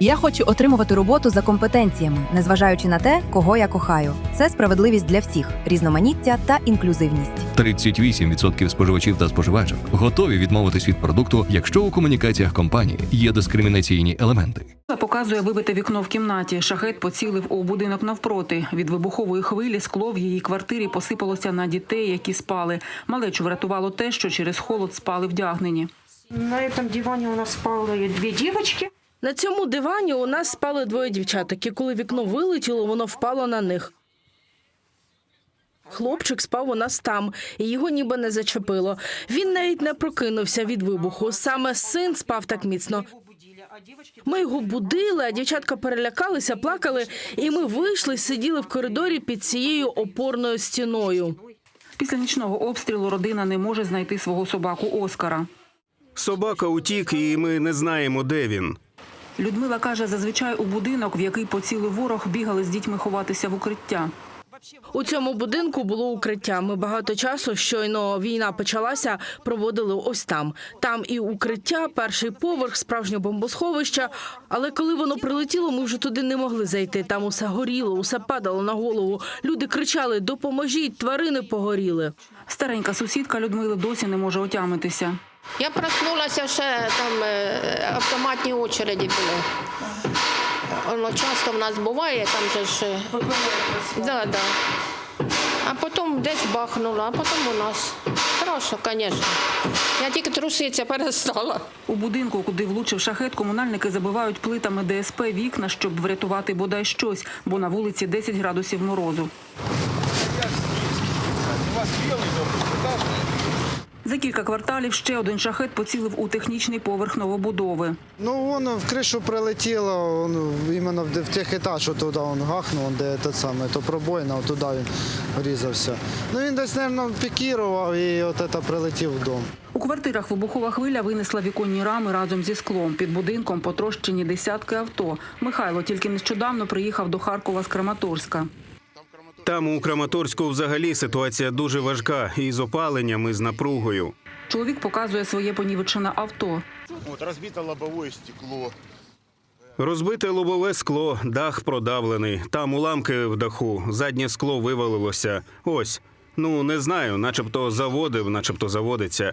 Я хочу отримувати роботу за компетенціями, незважаючи на те, кого я кохаю. Це справедливість для всіх, різноманіття та інклюзивність. 38% споживачів та споживачок готові відмовитись від продукту, якщо у комунікаціях компанії є дискримінаційні елементи. Показує вибите вікно в кімнаті. Шахет поцілив у будинок навпроти. Від вибухової хвилі скло в її квартирі посипалося на дітей, які спали. Малечу врятувало те, що через холод спали вдягнені. На этом диване у нас спали две девочки. На цьому дивані у нас спали двоє дівчаток, і коли вікно вилетіло, воно впало на них. Хлопчик спав у нас там, і його ніби не зачепило. Він навіть не прокинувся від вибуху. Саме син спав так міцно. Ми його будили, а дівчатка перелякалися, плакали, і ми вийшли, сиділи в коридорі під цією опорною стіною. Після нічного обстрілу родина не може знайти свого собаку Оскара. Собака утік, і ми не знаємо, де він. Людмила каже, зазвичай у будинок, в який поцілив ворог, бігали з дітьми ховатися в укриття. У цьому будинку було укриття. Ми багато часу, щойно війна почалася, проводили ось там. Там і укриття, перший поверх, справжнє бомбосховище. Але коли воно прилетіло, ми вже туди не могли зайти. Там усе горіло, усе падало на голову. Люди кричали: Допоможіть, тварини погоріли. Старенька сусідка Людмили досі не може отямитися. Я проснулася ще там е, автоматні очереді були. Воно часто в нас буває, там же ж. е, Да, да. А потім десь бахнуло, а потім у нас. Страшно, звісно. Я тільки труситися перестала. У будинку, куди влучив шахет, комунальники забивають плитами ДСП вікна, щоб врятувати бодай щось, бо на вулиці 10 градусів морозу. За кілька кварталів ще один шахет поцілив у технічний поверх новобудови. Ну, воно в кришу прилетіло, воно, іменно в, тих етаж, туди він гахнув, де те саме, то пробоїна, от туди він врізався. Ну він десь, мабуть, пікірував і от це прилетів в дом. У квартирах вибухова хвиля винесла віконні рами разом зі склом. Під будинком потрощені десятки авто. Михайло тільки нещодавно приїхав до Харкова з Краматорська. Там у Краматорську взагалі ситуація дуже важка і з опаленням, і з напругою. Чоловік показує своє понівечене авто. Вот разбито лобовое стекло. Розбите лобове скло, дах продавлений. Там уламки в даху, заднє скло вивалилося. Ось. Ну, не знаю, начебто заводив, начебто заводиться.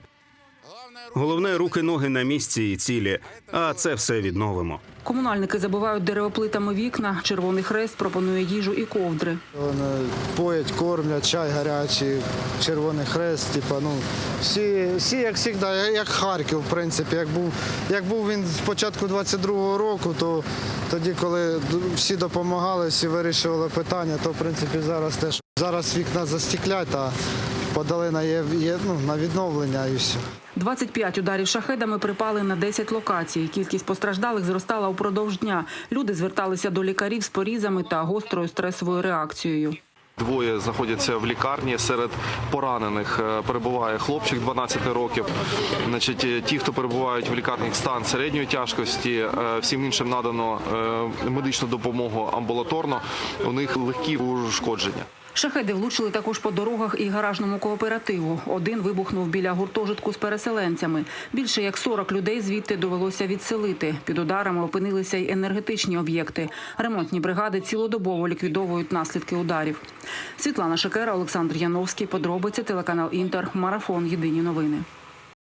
Головне, руки, ноги на місці і цілі. А це все відновимо. Комунальники забивають деревоплитами вікна. Червоний хрест пропонує їжу і ковдри. Вони поять, кормлять, чай гарячий, червоний хрест, типа, ну, всі, всі як завжди, як Харків, в принципі. Як був, як був він з початку 22-го року, то тоді, коли всі допомагали, всі вирішували питання, то в принципі зараз теж. Зараз вікна застіклять, а подали на, є, є, ну, на відновлення і все. 25 ударів шахедами припали на 10 локацій. Кількість постраждалих зростала упродовж дня. Люди зверталися до лікарів з порізами та гострою стресовою реакцією. Двоє знаходяться в лікарні. Серед поранених е, перебуває хлопчик 12 років. Значить, е, ті, хто перебувають в лікарнях стан середньої тяжкості, е, всім іншим надано медичну допомогу амбулаторно. У них легкі ушкодження. Шахеди влучили також по дорогах і гаражному кооперативу. Один вибухнув біля гуртожитку з переселенцями. Більше як 40 людей звідти довелося відселити. Під ударами опинилися й енергетичні об'єкти. Ремонтні бригади цілодобово ліквідовують наслідки ударів. Світлана Шакера, Олександр Яновський. Подробиці телеканал Інтер. Марафон. Єдині новини.